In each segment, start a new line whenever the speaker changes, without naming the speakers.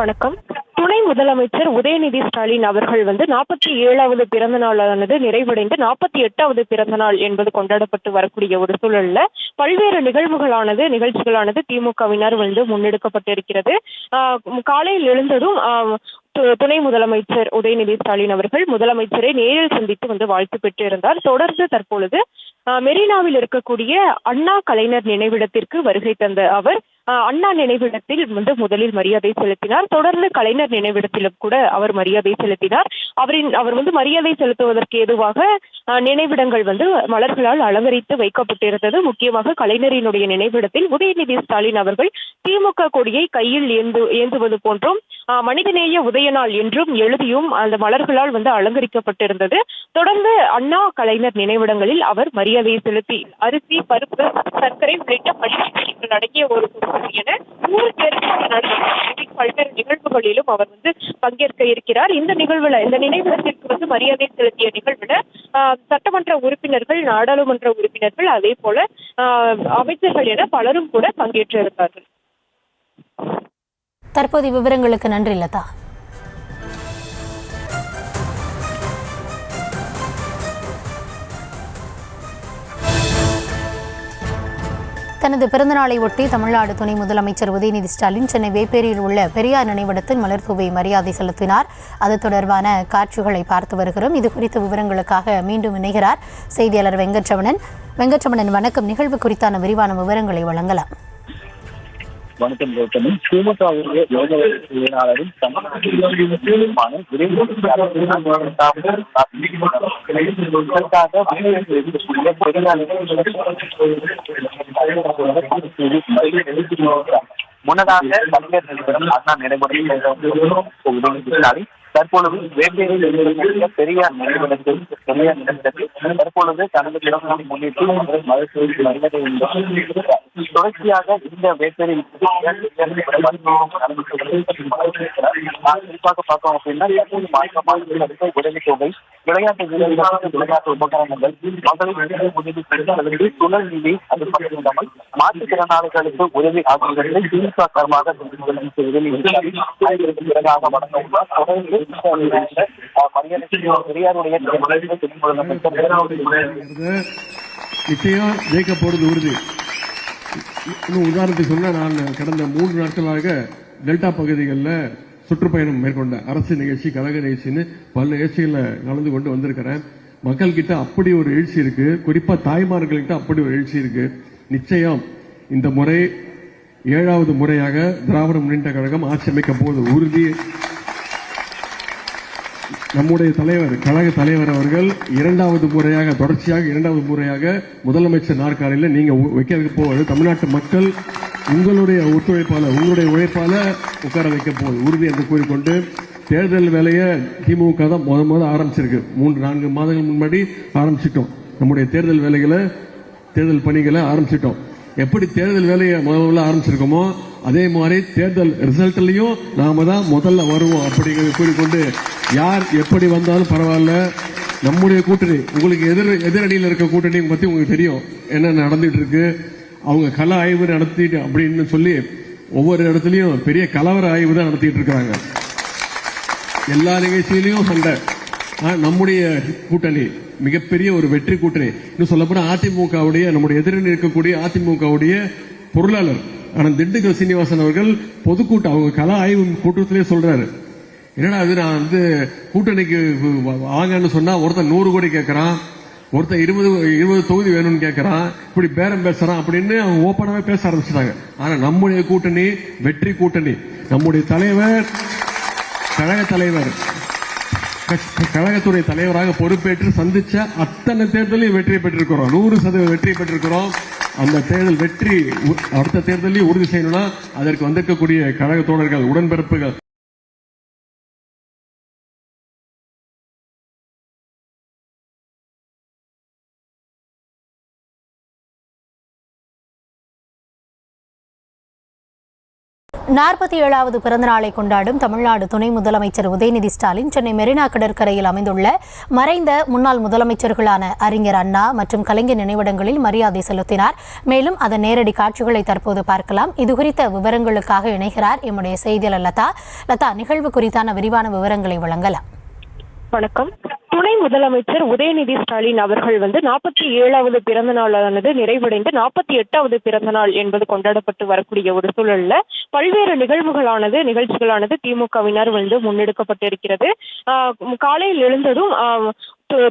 வணக்கம். துணை முதலமைச்சர் உதயநிதி ஸ்டாலின் அவர்கள் வந்து நாற்பத்தி ஏழாவது பிறந்த நாளானது நிறைவடைந்து நாற்பத்தி எட்டாவது பிறந்த நாள் என்பது கொண்டாடப்பட்டு வரக்கூடிய ஒரு சூழல்ல பல்வேறு நிகழ்வுகளானது நிகழ்ச்சிகளானது திமுகவினர் வந்து முன்னெடுக்கப்பட்டிருக்கிறது. காலையில் எழுந்ததும் துணை முதலமைச்சர் உதயநிதி ஸ்டாலின் அவர்கள் முதலமைச்சரை நேரில் சந்தித்து வந்து வாழ்த்து பெற்றிருந்தார். தொடர்ந்து தற்பொழுது மெரினாவில் இருக்கக்கூடிய அண்ணா கலைஞர் நினைவிடத்திற்கு வருகை தந்த அவர் அண்ணா நினைவிடத்தில் வந்து முதலில் மரியாதை செலுத்தினார். தொடர்ந்து கலைஞர் நினைவிடத்திலும் கூட அவர் மரியாதை செலுத்தினார். அவரின் அவர் வந்து மரியாதை செலுத்துவதற்கு ஏதுவாக ஆஹ் நினைவிடங்கள் வந்து மலர்களால் அலங்கரித்து வைக்கப்பட்டிருந்தது. முக்கியமாக கலைஞரினுடைய நினைவிடத்தில் உதயநிதி ஸ்டாலின் அவர்கள் திமுக கொடியை கையில் ஏந்து ஏந்துவது போன்றும் மனிதநேய உதயநாள் என்றும் எழுதியும் அந்த மலர்களால் வந்து அலங்கரிக்கப்பட்டிருந்தது. தொடர்ந்து அண்ணா கலைஞர் நினைவிடங்களில் அவர் மரியாதை செலுத்தி அரிசி பருப்பு சர்க்கரை உள்ளிட்ட பள்ளிகள் அடங்கிய ஒரு என நூறு பேருக்கு நடத்த பல்வேறு நிகழ்வுகளிலும் அவர் வந்து பங்கேற்க இருக்கிறார். இந்த நிகழ்வுல இந்த நினைவிடத்திற்கு வந்து மரியாதை செலுத்திய நிகழ்வுல சட்டமன்ற உறுப்பினர்கள் நாடாளுமன்ற உறுப்பினர்கள் அதே போல அமைச்சர்கள் என பலரும் கூட பங்கேற்றிருந்தார்கள்.
தற்போதைய விவரங்களுக்கு நன்றி லதா. தனது பிறந்தநாளை ஒட்டி தமிழ்நாடு துணை முதலமைச்சர் உதயநிதி ஸ்டாலின் சென்னை வேப்பேரியில் உள்ள பெரியார் நினைவிடத்தில் மலர்தூவை மரியாதை செலுத்தினார். அது தொடர்பான காட்சிகளை பார்த்து வருகிறோம். இது குறித்த விவரங்களுக்காக மீண்டும் இணைகிறார் செய்தியாளர் வெங்கட்ரமணன். வெங்கட்ரமணன் வணக்கம். நிகழ்வு குறித்தான விரிவான விவரங்களை வழங்கலாம்.
வணக்கம் கௌதமி திமுகவுடைய செயலாளரும் முன்னதாக கலைஞர் நிறுவனம் அண்ணா நினைவுடன் தற்பொழுது வேப்பேரியில் பெரியார் நிறுவனத்தில் பெரியார் நிறுவனத்தில் தற்பொழுது தனது இடம் முன்னிட்டு மருத்துவ மரியாதை தொடர்ச்சியாக இந்த வேப்பேரியில் குறிப்பாக பார்த்தோம் அப்படின்னா தற்போது தொகை விளையாட்டு வீரர்களுக்கு விளையாட்டு உபகரணங்கள் மகளிர் உதவி பெண்களுக்கு துணை நிதி அது மட்டும் மாற்றுத்திறனாளிகளுக்கு உதவி ஆகியவர்களை திமுக சார்பாக பிறகாக தொடர்ந்து பெரியாருடைய
நிச்சயம் ஜெயிக்க போறது உறுதி. இன்னும் உதாரணத்துக்கு சொன்னால் நான் கடந்த மூன்று நாட்களாக டெல்டா பகுதிகளில் சுற்றுப்பயணம் மேற்கொண்ட அரசு நிகழ்ச்சி கழக நிகழ்ச்சின்னு பல நிகழ்ச்சிகளில் கலந்து கொண்டு வந்திருக்கிறேன். மக்கள் கிட்ட அப்படி ஒரு எழுச்சி இருக்கு. குறிப்பா தாய்மார்கள்கிட்ட அப்படி ஒரு எழுச்சி இருக்கு. நிச்சயம் இந்த முறை ஏழாவது முறையாக திராவிட முன்னேற்ற கழகம் ஆட்சி அமைக்க போவது உறுதி. நம்முடைய தலைவர் கழக தலைவர் அவர்கள் இரண்டாவது முறையாக தொடர்ச்சியாக இரண்டாவது முறையாக முதலமைச்சர் நாற்காலியில் நீங்க உ- வைக்க போவது தமிழ்நாட்டு மக்கள் உங்களுடைய ஒத்துழைப்பால உங்களுடைய உழைப்பால உட்கார வைக்க போவது உறுதி என்று கூறிக்கொண்டு தேர்தல் வேலையை திமுக தான் முத முத ஆரம்பிச்சிருக்கு. மூன்று நான்கு மாதங்கள் முன்னாடி ஆரம்பிச்சிட்டோம். நம்முடைய தேர்தல் வேலைகளை தேர்தல் பணிகளை ஆரம்பிச்சிட்டோம். எப்படி தேர்தல் வேலையை முதல்ல ஆரம்பிச்சிருக்கோமோ அதே மாதிரி தேர்தல் ரிசல்ட்லயும் நாம தான் முதல்ல வருவோம் அப்படிங்கிறத கூறிக்கொண்டு யார் எப்படி வந்தாலும் பரவாயில்ல. நம்முடைய கூட்டணி உங்களுக்கு எதிர் எதிரணியில் இருக்க கூட்டணி பத்தி உங்களுக்கு தெரியும். என்ன நடந்துட்டு இருக்கு அவங்க கல ஆய்வு நடத்திட்டு அப்படின்னு சொல்லி ஒவ்வொரு இடத்துலயும் பெரிய கலவர ஆய்வு தான் நடத்திட்டு இருக்காங்க எல்லா நிகழ்ச்சியிலையும் சண்டை. நம்முடைய கூட்டணி மிகப்பெரிய ஒரு வெற்றி கூட்டணி. இன்னும் சொல்லப்போனா அதிமுகவுடைய நம்முடைய எதிரணி இருக்கக்கூடிய அதிமுகவுடைய பொருளாளர் ஆனால் திண்டுக்கல் சீனிவாசன் அவர்கள் பொதுக்கூட்டம் அவங்க கல ஆய்வு கூட்டத்திலே சொல்றாரு. என்னடா இது நான் வந்து கூட்டணிக்கு வாங்கன்னு சொன்னா ஒருத்தன் நூறு கோடி கேட்கறான் ஒருத்தன் இருபது இருபது தொகுதி வேணும்னு கேட்கறான் இப்படி பேரம் பேசுறான் அப்படின்னு அவங்க ஓப்பனாவே பேச ஆரம்பிச்சிட்டாங்க. ஆனா நம்முடைய கூட்டணி வெற்றி கூட்டணி. நம்முடைய தலைவர் கழக தலைவர் க- கழகத்துடைய தலைவராக பொறுப்பேற்று சந்திச்ச அத்தனை தேர்தலையும் வெற்றி பெற்றிருக்கிறோம். நூறு சதவீதம் வெற்றி பெற்றிருக்கிறோம். அந்த தேர்தல் வெற்றி உ- அடுத்த தேர்தலையும் உறுதி செய்யணும்னா அதற்கு வந்திருக்கக்கூடிய கழக தோழர்கள் உடன்பிறப்புகள்
நாற்பத்தி ஏழாவது பிறந்தநாளை கொண்டாடும் தமிழ்நாடு துணை முதலமைச்சர் உதயநிதி ஸ்டாலின் சென்னை மெரினா கடற்கரையில் அமைந்துள்ள மறைந்த முன்னாள் முதலமைச்சர்களான அறிஞர் அண்ணா மற்றும் கலைஞர் நினைவிடங்களில் மரியாதை செலுத்தினார். மேலும் அதன் நேரடி காட்சிகளை தற்போது பார்க்கலாம். இதுகுறித்த விவரங்களுக்காக இணைகிறார் எம்முடைய செய்தியாளர் லதா. லதா நிகழ்வு குறித்தான விரிவான விவரங்களை வழங்கலாம்.
வணக்கம். துணை முதலமைச்சர் உதயநிதி ஸ்டாலின் அவர்கள் வந்து நாற்பத்தி ஏழாவது பிறந்த நாளானது நிறைவடைந்து நாற்பத்தி எட்டாவது பிறந்த நாள் என்பது கொண்டாடப்பட்டு வரக்கூடிய ஒரு சூழல்ல பல்வேறு நிகழ்வுகளானது நிகழ்ச்சிகளானது திமுகவினர் வந்து முன்னெடுக்கப்பட்டிருக்கிறது. ஆஹ் காலையில் எழுந்ததும் ஆஹ்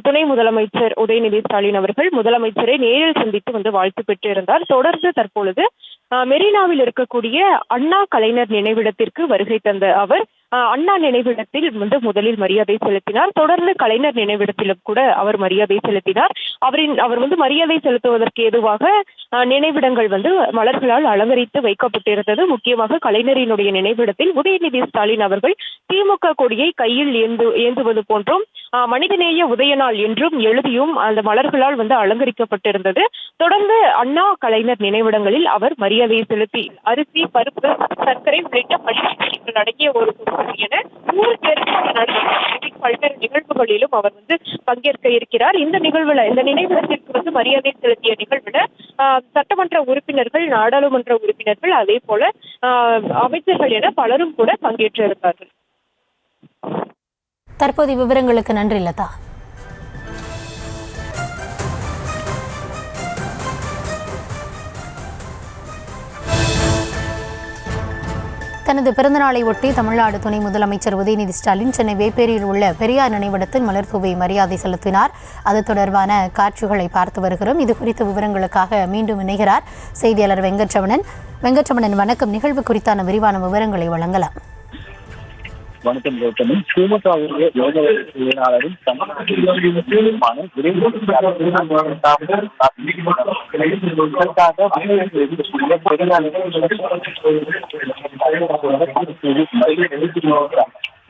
துணை முதலமைச்சர் உதயநிதி ஸ்டாலின் அவர்கள் முதலமைச்சரை நேரில் சந்தித்து வந்து வாழ்த்து பெற்றிருந்தார். தொடர்ந்து தற்பொழுது ஆஹ் மெரினாவில் இருக்கக்கூடிய அண்ணா கலைஞர் நினைவிடத்திற்கு வருகை தந்த அவர் அண்ணா நினைவிடத்தில் வந்து முதலில் மரியாதை செலுத்தினார். தொடர்ந்து கலைஞர் நினைவிடத்திலும் கூட அவர் மரியாதை செலுத்தினார். அவரின் அவர் வந்து மரியாதை செலுத்துவதற்கு ஏதுவாக நினைவிடங்கள் வந்து மலர்களால் அலங்கரித்து வைக்கப்பட்டிருந்தது. முக்கியமாக கலைஞரினுடைய நினைவிடத்தில் உதயநிதி ஸ்டாலின் அவர்கள் திமுக கொடியை கையில் ஏந்து ஏந்துவது போன்றும். மனிதநேய உதயநாள் என்றும் எழுதியும் அந்த மலர்களால் வந்து அலங்கரிக்கப்பட்டிருந்தது. தொடர்ந்து அண்ணா கலைஞர் நினைவிடங்களில் அவர் மரியாதை செலுத்தி அரிசி பருப்பு சர்க்கரை உள்ளிட்ட பள்ளி அடங்கிய ஒரு தொகுப்பு என ஊருக்கு பேருக்கு பல்வேறு நிகழ்வுகளிலும் அவர் வந்து பங்கேற்க இருக்கிறார். இந்த நிகழ்வுல இந்த நினைவிடத்திற்கு வந்து மரியாதை செலுத்திய நிகழ்வுல சட்டமன்ற உறுப்பினர்கள் நாடாளுமன்ற உறுப்பினர்கள் அதே போல அமைச்சர்கள் என பலரும் கூட பங்கேற்றிருந்தார்கள்.
தற்போதைய விவரங்களுக்கு நன்றி லதா. தனது பிறந்தநாளை ஒட்டி தமிழ்நாடு துணை முதலமைச்சர் உதயநிதி ஸ்டாலின் சென்னை வேப்பேரியில் உள்ள பெரியார் நினைவிடத்தில் மலர்தூவி மரியாதை செலுத்தினார். அது தொடர்பான காட்சிகளை பார்த்து வருகிறோம். இது குறித்த விவரங்களுக்காக மீண்டும் இணைகிறார் செய்தியாளர் வெங்கட்ரமணன். வெங்கட்ரமணன் வணக்கம். நிகழ்வு குறித்தான விரிவான விவரங்களை வழங்கலாம்.
வணக்கம் கௌதமி திமுகவுடைய யோக செயலாளரும் தமிழ்நாட்டிற்கான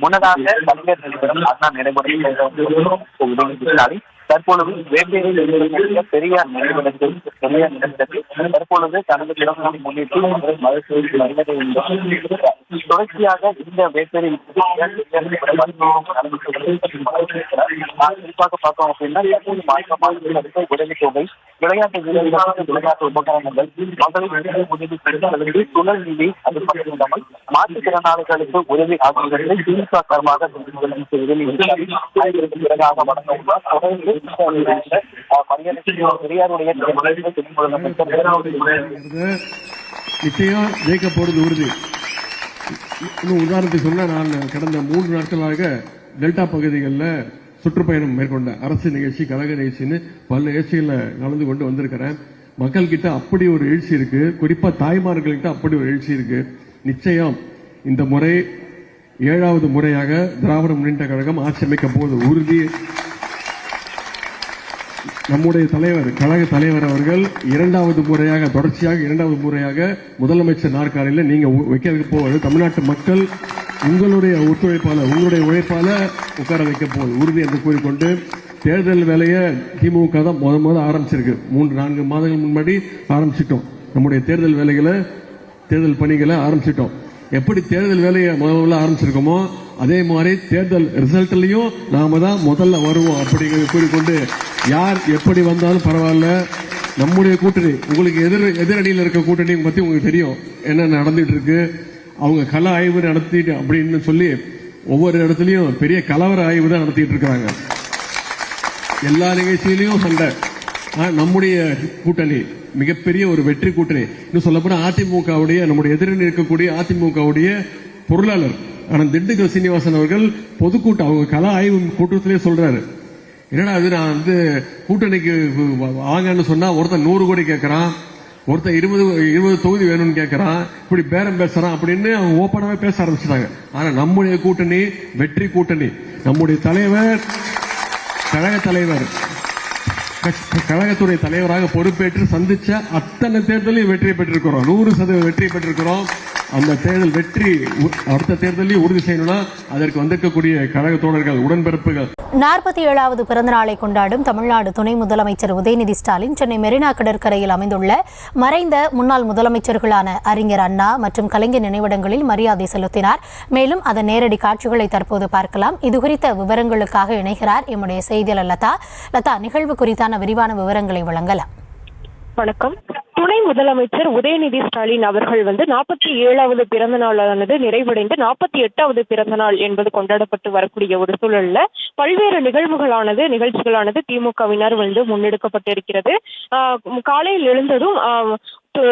முன்னதாக கலைஞர் அண்ணா நினைவிடம் தற்பொழுது வேப்பேரியில் இருக்கக்கூடிய பெரியார் நினைவிடத்தில் பெரியார் நினைவிடத்தில் தற்பொழுது கடந்த கிழமை முன்னிட்டு மருத்துவ மரியாதை தொடர்ச்சியாக இந்த வேப்பேரியில் குறிப்பாக பார்த்தோம் அப்படின்னா எப்போது மாற்றமாக உதவித்தொகை விளையாட்டு வீரர்களுக்கு விளையாட்டு உபகரணங்கள் மகளிர் உதவி பெண்களுக்கு சுழல் நிதி அது மட்டும் மாற்றுத்திறனாளிகளுக்கு உதவி ஆகியவற்றை திமுக சார்பாக பிறகாக வழங்க உள்ளார் தொடர்ந்து
நிச்சயம் ஜெயிக்க போறது உறுதி. இன்னும் உதாரணத்துக்கு சொன்னா நான் கடந்த மூன்று நாட்களாக டெல்டா பகுதிகளில் சுற்றுப்பயணம் மேற்கொண்டேன். அரசு நிகழ்ச்சி கழக நிகழ்ச்சின்னு பல நிகழ்ச்சிகளில் கலந்து கொண்டு வந்திருக்கிறேன். மக்கள் கிட்ட அப்படி ஒரு எழுச்சி இருக்கு. குறிப்பா தாய்மார்கள்கிட்ட அப்படி ஒரு எழுச்சி இருக்கு. நிச்சயம் இந்த முறை ஏழாவது முறையாக திராவிட முன்னேற்ற கழகம் ஆட்சி அமைக்க போது உறுதி. நம்முடைய தலைவர் கழக தலைவர் அவர்கள் இரண்டாவது முறையாக தொடர்ச்சியாக இரண்டாவது முறையாக முதலமைச்சர் நாற்காலியில் நீங்க வைக்கிறதுக்கு போவது தமிழ்நாட்டு மக்கள் உங்களுடைய ஒத்துழைப்பால உங்களுடைய உழைப்பால உட்கார வைக்க போவது உறுதி என்று கூறிக்கொண்டு தேர்தல் வேலையை திமுக தான் முத முத ஆரம்பிச்சிருக்கு. மூன்று நான்கு மாதங்கள் முன்னாடி ஆரம்பிச்சிட்டோம். நம்முடைய தேர்தல் வேலைகளை தேர்தல் பணிகளை ஆரம்பிச்சிட்டோம். எப்படி தேர்தல் வேலையை முதல்ல ஆரம்பிச்சிருக்கோமோ அதே மாதிரி தேர்தல் ரிசல்ட்லயும் நாம தான் முதல்ல வருவோம் அப்படிங்கிறத கூறிக்கொண்டு யார் எப்படி வந்தாலும் பரவாயில்ல. நம்முடைய கூட்டணி உங்களுக்கு எதிர் எதிரடியில் இருக்க கூட்டணி பத்தி உங்களுக்கு தெரியும். என்ன நடந்துட்டு இருக்கு அவங்க கல ஆய்வு நடத்திட்டு அப்படின்னு சொல்லி ஒவ்வொரு இடத்துலயும் பெரிய கலவர ஆய்வு தான் நடத்திட்டு இருக்காங்க. எல்லா நிகழ்ச்சியிலையும் சண்டை. நம்முடைய கூட்டணி மிகப்பெரிய ஒரு வெற்றி கூட்டணி. இன்னும் சொல்லப்போனா அதிமுகவுடைய நம்முடைய எதிரில் இருக்கக்கூடிய அதிமுகவுடைய பொருளாளர் ஆனால் திண்டுக்கல் சீனிவாசன் அவர்கள் பொதுக்கூட்டம் அவங்க கலா ஆய்வு கூட்டத்திலே சொல்றாரு. என்னடா அது நான் வந்து கூட்டணிக்கு வ- வாங்கன்னு சொன்னா ஒருத்தன் நூறு கோடி கேட்கறான் ஒருத்தன் இருபது இருபது தொகுதி வேணும்னு கேட்கறான் இப்படி பேரம் பேசுறான் அப்படின்னு அவங்க ஓப்பனாவே பேச ஆரம்பிச்சிட்டாங்க. ஆனா நம்முடைய கூட்டணி வெற்றி கூட்டணி. நம்முடைய தலைவர் கழக தலைவர் கழகத்துடைய தலைவராக பொறுப்பேற்று சந்திச்ச அத்தனை தேர்தலையும் வெற்றி பெற்றிருக்கிறோம். நூறு சதவீதம் வெற்றி பெற்றிருக்கிறோம். அந்த தேர்தல் வெற்றி அடுத்த தேர்தலையும் உறுதி செய்யணும்னா அதற்கு வந்திருக்கக்கூடிய கழக தோழர்கள் உடன்பிறப்புகள்.
நாற்பத்தி ஏழாவது பிறந்தநாளை கொண்டாடும் தமிழ்நாடு துணை முதலமைச்சர் உதயநிதி ஸ்டாலின் சென்னை மெரினா கடற்கரையில் அமைந்துள்ள மறைந்த முன்னாள் முதலமைச்சர்களான அறிஞர் அண்ணா மற்றும் கலைஞர் நினைவிடங்களில் மரியாதை செலுத்தினார். மேலும் அதன் நேரடி காட்சிகளை தற்போது பார்க்கலாம். இதுகுறித்த விவரங்களுக்காக இணைகிறார் எம்முடைய செய்தியாளர் லதா. லதா நிகழ்வு குறித்தான விரிவான விவரங்களை வழங்கலாம்.
வணக்கம். துணை முதலமைச்சர் உதயநிதி ஸ்டாலின் அவர்கள் வந்து நாற்பத்தி ஏழாவது பிறந்த நாளானது நிறைவடைந்து நாற்பத்தி எட்டாவது பிறந்த நாள் என்பது கொண்டாடப்பட்டு வரக்கூடிய ஒரு சூழல்ல பல்வேறு நிகழ்வுகளானது நிகழ்ச்சிகளானது திமுகவினர் வந்து முன்னெடுக்கப்பட்டிருக்கிறது. ஆஹ் காலையில் எழுந்ததும் ஆஹ்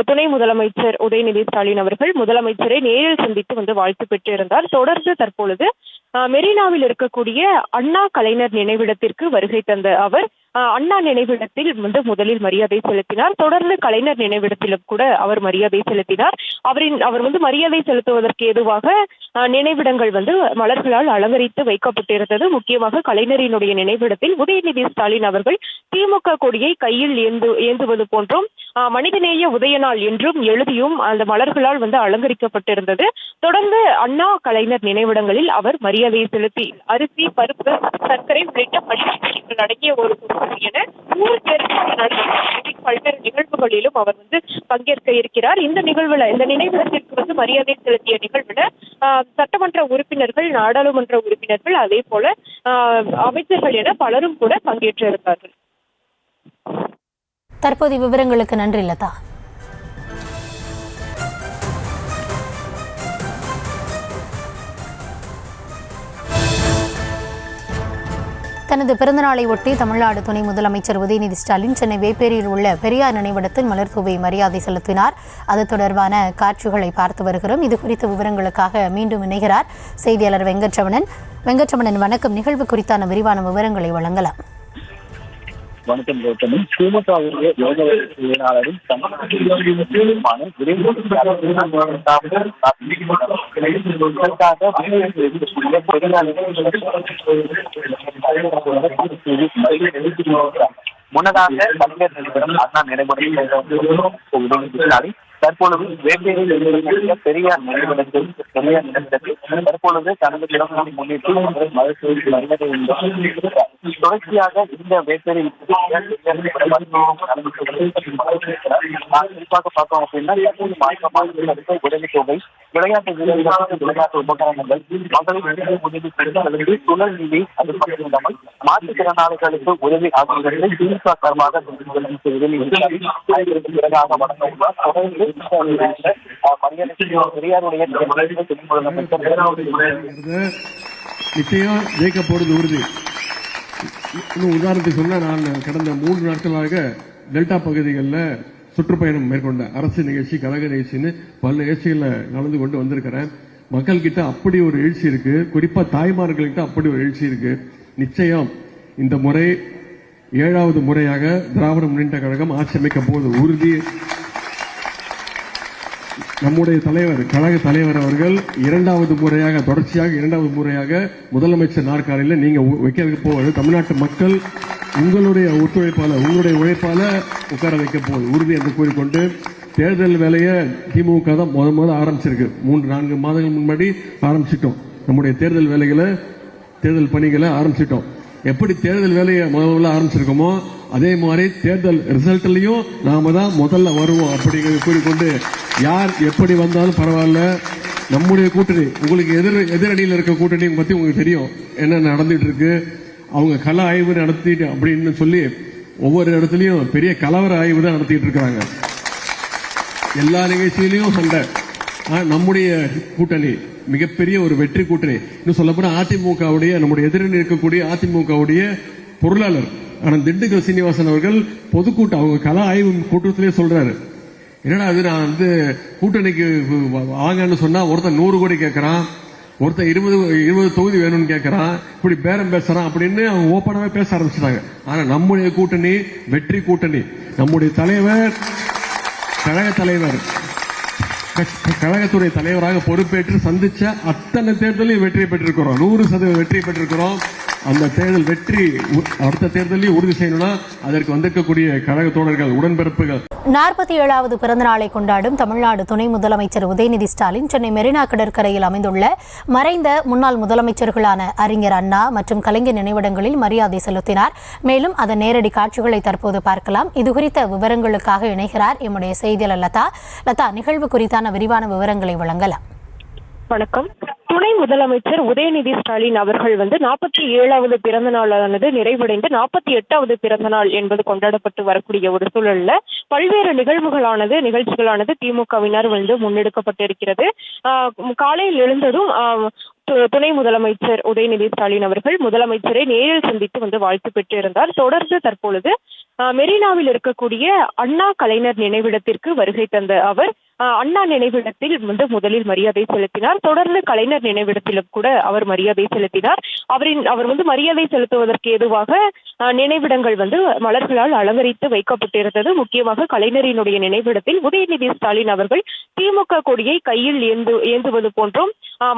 துணை முதலமைச்சர் உதயநிதி ஸ்டாலின் அவர்கள் முதலமைச்சரை நேரில் சந்தித்து வந்து வாழ்த்து பெற்றிருந்தார். தொடர்ந்து தற்பொழுது ஆஹ் மெரினாவில் இருக்கக்கூடிய அண்ணா கலைஞர் நினைவிடத்திற்கு வருகை தந்த அவர் அண்ணா நினைவிடத்தில் வந்து முதலில் மரியாதை செலுத்தினார். தொடர்ந்து கலைஞர் நினைவிடத்திலும் கூட அவர் மரியாதை செலுத்தினார். அவரின் அவர் வந்து மரியாதை செலுத்துவதற்கு ஏதுவாக ஆஹ் நினைவிடங்கள் வந்து மலர்களால் அலங்கரித்து வைக்கப்பட்டிருந்தது. முக்கியமாக கலைஞரினுடைய நினைவிடத்தில் உதயநிதி ஸ்டாலின் அவர்கள் திமுக கொடியை கையில் ஏந்து ஏந்துவது போன்றும். மனிதநேய உதயநாள் என்றும் எழுதியும் அந்த மலர்களால் வந்து அலங்கரிக்கப்பட்டிருந்தது. தொடர்ந்து அண்ணா கலைஞர் நினைவிடங்களில் அவர் மரியாதை செலுத்தி அரிசி பருப்பு சர்க்கரை உள்ளிட்ட பள்ளிகள் அடங்கிய ஒரு என நூறு பேருக்கு நடத்த பல்வேறு நிகழ்வுகளிலும் அவர் வந்து பங்கேற்க இருக்கிறார். இந்த நிகழ்வுல இந்த நினைவிடத்திற்கு வந்து மரியாதை செலுத்திய நிகழ்வுல சட்டமன்ற உறுப்பினர்கள் நாடாளுமன்ற உறுப்பினர்கள் அதே போல அமைச்சர்கள் என பலரும் கூட பங்கேற்றிருந்தார்கள்.
தற்போது விவரங்களுக்கு நன்றி லதா. தனது பிறந்தநாளை ஒட்டி தமிழ்நாடு துணை முதலமைச்சர் உதயநிதி ஸ்டாலின் சென்னை வேப்பேரியில் உள்ள பெரியார் நினைவிடத்தில் மலர்தூவை மரியாதை செலுத்தினார். அது தொடர்பான காட்சிகளை பார்த்து வருகிறோம். இது குறித்த விவரங்களுக்காக மீண்டும் இணைகிறார் செய்தியாளர் வெங்கட்ரமணன். வெங்கட்ரமணன் வணக்கம். நிகழ்வு குறித்தான விரிவான விவரங்களை வழங்கலாம்.
வணக்கம் கௌதமி திமுகவுடைய செயலாளரும் தமிழ்நாட்டிற்கான முன்னதாக தமிழர் நிறுவனம் அண்ணா நினைவுடன் தற்பொழுது வேப்பேரியில் இருக்கக்கூடிய பெரியார் பெரியார் தற்பொழுது கடந்த பிறந்தநாளை முன்னிட்டு அவர் மருத்துவ மரியாதை தொடர்ச்சியாக இந்த வேப்பேரி குறிப்பாக பார்த்தோம் அப்படின்னா மாற்றமாக இருக்க உதவித்தொகை விளையாட்டு விளையாட்டு உபகரணங்கள் மகளிர் உதவி நிதி அது மாற்றுத்திறனாளிகளுக்கு உதவி ஆகியவற்றை திமுக சார்பாக முதலமைச்சர் தொடர்ந்து பெரியாருடைய
நிச்சயம் ஜெயிக்க போறது உறுதி. இன்னும் உதாரணத்துக்கு சொன்னா நான் கடந்த மூன்று நாட்களாக டெல்டா பகுதிகளில் சுற்றுப்பயணம் மேற்கொண்ட அரசு நிகழ்ச்சி கழக நிகழ்ச்சின்னு பல நிகழ்ச்சிகளில் கலந்து கொண்டு வந்திருக்கிறேன் மக்கள் கிட்ட அப்படி ஒரு எழுச்சி இருக்கு. குறிப்பா தாய்மார்கள்கிட்ட அப்படி ஒரு எழுச்சி இருக்கு. நிச்சயம் இந்த முறை ஏழாவது முறையாக திராவிட முன்னேற்ற கழகம் ஆட்சி அமைக்க உறுதி. நம்முடைய தலைவர் கழக தலைவர் அவர்கள் இரண்டாவது முறையாக தொடர்ச்சியாக இரண்டாவது முறையாக முதலமைச்சர் நாற்காலியில் நீங்க வைக்க போவது தமிழ்நாட்டு மக்கள் உங்களுடைய ஒத்துழைப்பால உங்களுடைய உழைப்பால உட்கார வைக்க போகுது. உறுதி என்று கூறிக்கொண்டு தேர்தல் வேலையை திமுக தான் முத முத ஆரம்பிச்சிருக்கு. மூன்று நான்கு மாதங்கள் முன்னாடி ஆரம்பிச்சிட்டோம். நம்முடைய தேர்தல் வேலைகளை தேர்தல் பணிகளை ஆரம்பிச்சிட்டோம். எப்படி தேர்தல் வேலையை முதல்ல ஆரம்பிச்சிருக்கோமோ அதே மாதிரி தேர்தல் ரிசல்ட்லையும் நாம தான் முதல்ல வருவோம் அப்படிங்கிறத கூறிக்கொண்டு யார் எப்படி வந்தாலும் பரவாயில்ல. நம்முடைய கூட்டணி உங்களுக்கு எதிர் எதிரடியில் இருக்க கூட்டணி பத்தி உங்களுக்கு தெரியும். என்ன நடந்துட்டு இருக்கு. அவங்க கல ஆய்வு நடத்திட்டு அப்படின்னு சொல்லி ஒவ்வொரு இடத்துலயும் பெரிய கலவர ஆய்வு தான் நடத்திட்டு இருக்காங்க எல்லா நிகழ்ச்சியிலையும் சண்டை. நம்முடைய கூட்டணி மிகப்பெரிய ஒரு வெற்றி கூட்டணி. இன்னும் சொல்ல போனா அதிமுகவுடைய நம்முடைய எதிரில் இருக்கக்கூடிய அதிமுகவுடைய பொருளாளர் ஆனால் திண்டுக்கல் சீனிவாசன் அவர்கள் பொதுக்கூட்டம் அவங்க கல ஆய்வு கூட்டத்திலே சொல்றாரு. என்னடா அது நான் வந்து கூட்டணிக்கு வாங்கன்னு சொன்னா ஒருத்தன் நூறு கோடி கேட்கறான் ஒருத்தன் இருபது இருபது தொகுதி வேணும்னு கேட்கறான் இப்படி பேரம் பேசுறான் அப்படின்னு அவங்க ஓப்பனாவே பேச ஆரம்பிச்சிட்டாங்க. ஆனா நம்முடைய கூட்டணி வெற்றி கூட்டணி. நம்முடைய தலைவர் கழக தலைவர். க- கழகத்துறை தலைவராக பொறுப்பேற்று சந்திச்ச அத்தனை தேர்தலையும் வெற்றி பெற்றிருக்கிறோம். நூறு சதவீதம் வெற்றி பெற்றிருக்கிறோம். அந்த தேர்தல் வெற்றி அடுத்த தேர்தலையும் உறுதி செய்யணும்னா அதற்கு வந்திருக்கக்கூடிய கழக தோழர்கள் உடன்பிறப்புகள்.
நாற்பத்தி ஏழாவது பிறந்தநாளை கொண்டாடும் தமிழ்நாடு துணை முதலமைச்சர் உதயநிதி ஸ்டாலின் சென்னை மெரினா கடற்கரையில் அமைந்துள்ள மறைந்த முன்னாள் முதலமைச்சர்களான அறிஞர் அண்ணா மற்றும் கலைஞர் நினைவிடங்களில் மரியாதை செலுத்தினார். மேலும் அதன் நேரடி காட்சிகளை தற்போது பார்க்கலாம். இதுகுறித்த விவரங்களுக்காக இணைகிறார் எம்முடைய செய்தியாளர் லதா. லதா நிகழ்வு குறித்தான விரிவான விவரங்களை வழங்கலாம்.
வணக்கம். துணை முதலமைச்சர் உதயநிதி ஸ்டாலின் அவர்கள் வந்து நாற்பத்தி ஏழாவது பிறந்த நாளானது நிறைவடைந்து நாற்பத்தி எட்டாவது பிறந்த நாள் என்பது கொண்டாடப்பட்டு வரக்கூடிய ஒரு சூழல்ல பல்வேறு நிகழ்வுகளானது நிகழ்ச்சிகளானது திமுகவினர் வந்து முன்னெடுக்கப்பட்டிருக்கிறது. ஆஹ் காலையில் எழுந்ததும் ஆஹ் துணை முதலமைச்சர் உதயநிதி ஸ்டாலின் அவர்கள் முதலமைச்சரை நேரில் சந்தித்து வந்து வாழ்த்து பெற்றிருந்தார். தொடர்ந்து தற்பொழுது ஆஹ் மெரினாவில் இருக்கக்கூடிய அண்ணா கலைஞர் நினைவிடத்திற்கு வருகை தந்த அவர் அண்ணா நினைவிடத்தில் வந்து முதலில் மரியாதை செலுத்தினார். தொடர்ந்து கலைஞர் நினைவிடத்திலும் கூட அவர் மரியாதை செலுத்தினார். அவரின் அவர் வந்து மரியாதை செலுத்துவதற்கு ஏதுவாக நினைவிடங்கள் வந்து மலர்களால் அலங்கரித்து வைக்கப்பட்டிருந்தது. முக்கியமாக கலைஞரினுடைய நினைவிடத்தில் உதயநிதி ஸ்டாலின் அவர்கள் திமுக கொடியை கையில் ஏந்து ஏந்துவது போன்றும்.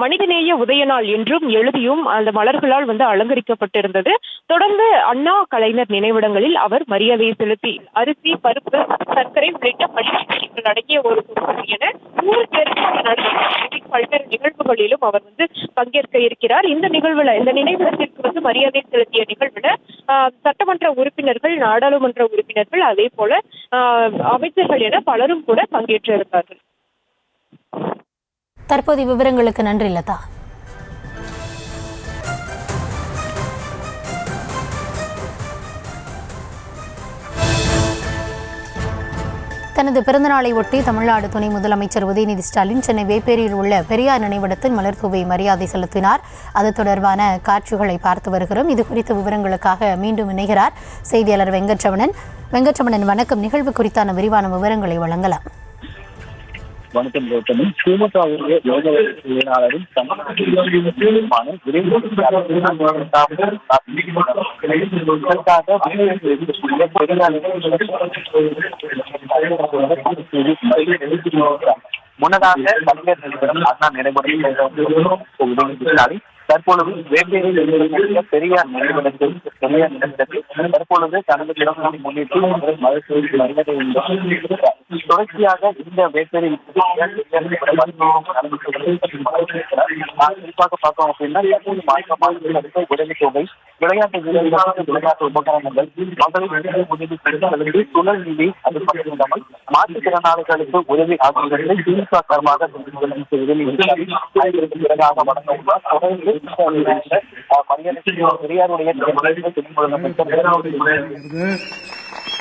மனிதநேய உதயநாள் என்றும் எழுதியும் அந்த மலர்களால் வந்து அலங்கரிக்கப்பட்டிருந்தது. தொடர்ந்து அண்ணா கலைஞர் நினைவிடங்களில் அவர் மரியாதை செலுத்தி அரிசி பருப்பு சர்க்கரை உள்ளிட்ட பண்டிகைகள் அடங்கிய ஒரு என பல்வேறு நிகழ்வுகளிலும் அவர் வந்து பங்கேற்க இருக்கிறார். இந்த நிகழ்வுல இந்த நினைவிடத்திற்கு வந்து மரியாதை செலுத்திய நிகழ்வுல சட்டமன்ற உறுப்பினர்கள் நாடாளுமன்ற உறுப்பினர்கள் அதே போல ஆஹ், அமைச்சர்கள் என பலரும் கூட பங்கேற்றிருந்தார்கள்.
தற்போதைய விவரங்களுக்கு நன்றி லதா. தனது பிறந்தநாளை ஒட்டி தமிழ்நாடு துணை முதலமைச்சர் உதயநிதி ஸ்டாலின் சென்னை வேப்பேரியில் உள்ள பெரியார் நினைவிடத்தில் மலர்தூவை மரியாதை செலுத்தினார். அது தொடர்பான காட்சிகளை பார்த்து வருகிறோம். இது குறித்த விவரங்களுக்காக மீண்டும் இணைகிறார் செய்தியாளர் வெங்கட்ரமணன். வெங்கட்ரமணன் வணக்கம். நிகழ்வு குறித்தான விரிவான விவரங்களை வழங்கலாம்.
வணக்கம் கௌதமி திமுகவுடைய யோக செயலாளரும் முன்னதாக கலைஞர் நிறுவனம் அண்ணா நடைமுறையில் தற்பொழுது வேப்பேரியில் இருக்கக்கூடிய பெரியார் நினைவிடத்தில் பெரியார் நினைவிடத்தில் தற்பொழுது கடந்த பிறந்தநாளை முன்னிட்டு அவர் மருத்துவ மரியாதை தொடர்ச்சியாக இந்த வேப்பேரியில் குறிப்பாக பார்த்தோம் அப்படின்னா எப்போது மாநில மாநிலங்களுக்கு விளையாட்டு வீரர்களுக்கு விளையாட்டு உபகரணங்கள் மகளிர் உதவி பெறுவதற்கு சுழல் நிதி அது மட்டும் மாற்றுத்திறனாளிகளுக்கு உதவி ஆகியவற்றை திமுக சார்பாக உதவி தொடர்ந்து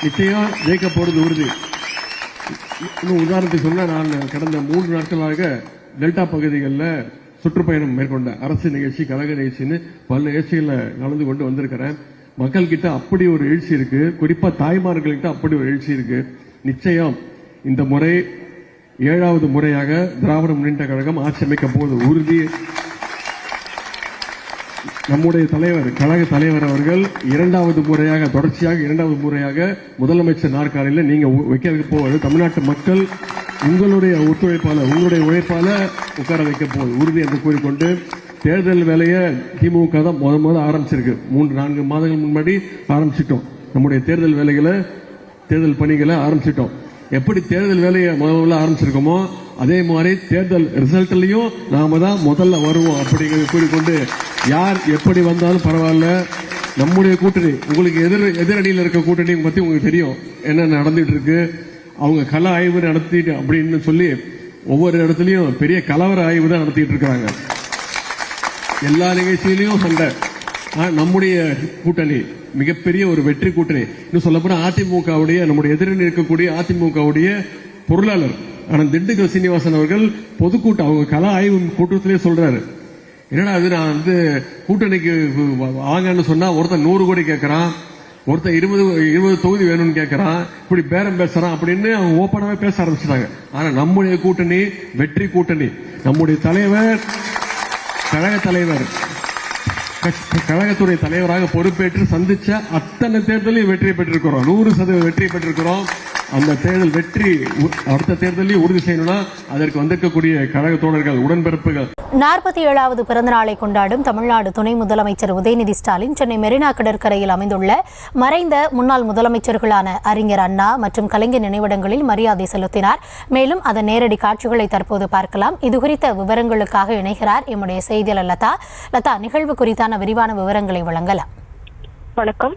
நிச்சயம் ஜெயிக்க போறது உறுதி. இன்னும் உதாரணத்துக்கு சொன்னா நான் கடந்த மூன்று நாட்களாக டெல்டா பகுதிகளில் சுற்றுப்பயணம் மேற்கொண்ட அரசு நிகழ்ச்சி கழக நிகழ்ச்சின்னு பல நிகழ்ச்சிகளில் கலந்து கொண்டு வந்திருக்கிறேன். மக்கள் கிட்ட அப்படி ஒரு எழுச்சி இருக்கு. குறிப்பா தாய்மார்கள்கிட்ட அப்படி ஒரு எழுச்சி இருக்கு. நிச்சயம் இந்த முறை ஏழாவது முறையாக திராவிட முன்னேற்ற கழகம் ஆட்சி அமைக்க போது உறுதி. நம்முடைய தலைவர் கழக தலைவர் அவர்கள் இரண்டாவது முறையாக தொடர்ச்சியாக இரண்டாவது முறையாக முதலமைச்சர் நாற்காலியில் நீங்க வைக்கிறதுக்கு வைக்க போவது தமிழ்நாட்டு மக்கள் உங்களுடைய ஒத்துழைப்பால உங்களுடைய உழைப்பால உட்கார வைக்க போவது உறுதி என்று கூறிக்கொண்டு தேர்தல் வேலையை திமுக தான் முத முத ஆரம்பிச்சிருக்கு. மூன்று நான்கு மாதங்கள் முன்னாடி ஆரம்பிச்சிட்டோம். நம்முடைய தேர்தல் வேலைகளை தேர்தல் பணிகளை ஆரம்பிச்சிட்டோம். எப்படி தேர்தல் வேலையை முதல்ல ஆரம்பிச்சிருக்கோமோ அதே மாதிரி தேர்தல் ரிசல்ட்லயும் நாம தான் முதல்ல வருவோம் அப்படிங்கிறத கூறிக்கொண்டு யார் எப்படி வந்தாலும் பரவாயில்ல. நம்முடைய கூட்டணி உங்களுக்கு எதிர் எதிரடியில் இருக்க கூட்டணி பத்தி உங்களுக்கு தெரியும். என்ன நடந்துட்டு இருக்கு அவங்க கல ஆய்வு நடத்திட்டு அப்படின்னு சொல்லி ஒவ்வொரு இடத்துலயும் பெரிய கலவர ஆய்வு தான் நடத்திட்டு இருக்காங்க. எல்லா நிகழ்ச்சியிலையும் சண்டை. நம்முடைய கூட்டணி. மிகப்பெரிய ஒரு வெற்றி கூட்டணி. இன்னும் சொல்ல அதிமுகவுடைய நம்முடைய எதிரில் இருக்கக்கூடிய அதிமுகவுடைய பொருளாளர் ஆனால் திண்டுக்கல் சீனிவாசன் அவர்கள் பொதுக்கூட்டம் அவங்க கலா ஆய்வு கூட்டத்திலே சொல்றாரு. என்னடா அது நான் வந்து கூட்டணிக்கு வாங்கன்னு சொன்னா ஒருத்தன் நூறு கோடி கேட்கறான் ஒருத்தன் இருபது இருபது தொகுதி வேணும்னு கேட்கறான் இப்படி பேரம் பேசுறான் அப்படின்னு அவங்க ஓப்பனாவே பேச ஆரம்பிச்சிட்டாங்க. ஆனா நம்முடைய கூட்டணி வெற்றி கூட்டணி. நம்முடைய தலைவர் கழக தலைவர் கழகத்துடைய தலைவராக பொறுப்பேற்று சந்திச்ச அத்தனை தேர்தலையும் வெற்றி பெற்றிருக்கிறோம். நூறு சதவீதம் வெற்றி பெற்றிருக்கிறோம். அந்த தேர்தல் வெற்றி அடுத்த தேர்தலையும் உறுதி செய்யணும்னா அதற்கு வந்திருக்கக்கூடிய கழக தோழர்கள் உடன்பிறப்புகள்.
நாற்பத்தி ஏழாவது பிறந்தநாளை கொண்டாடும் தமிழ்நாடு துணை முதலமைச்சர் உதயநிதி ஸ்டாலின் சென்னை மெரினா கடற்கரையில் அமைந்துள்ள மறைந்த முன்னாள் முதலமைச்சர்களான அறிஞர் அண்ணா மற்றும் கலைஞர் நினைவிடங்களில் மரியாதை செலுத்தினார். மேலும் அதன் நேரடி காட்சிகளை தற்போது பார்க்கலாம். இதுகுறித்த விவரங்களுக்காக இணைகிறார் எம்முடைய செய்தியாளர் லதா. லதா நிகழ்வு குறித்தான விரிவான விவரங்களை வழங்கலாம்.
வணக்கம்.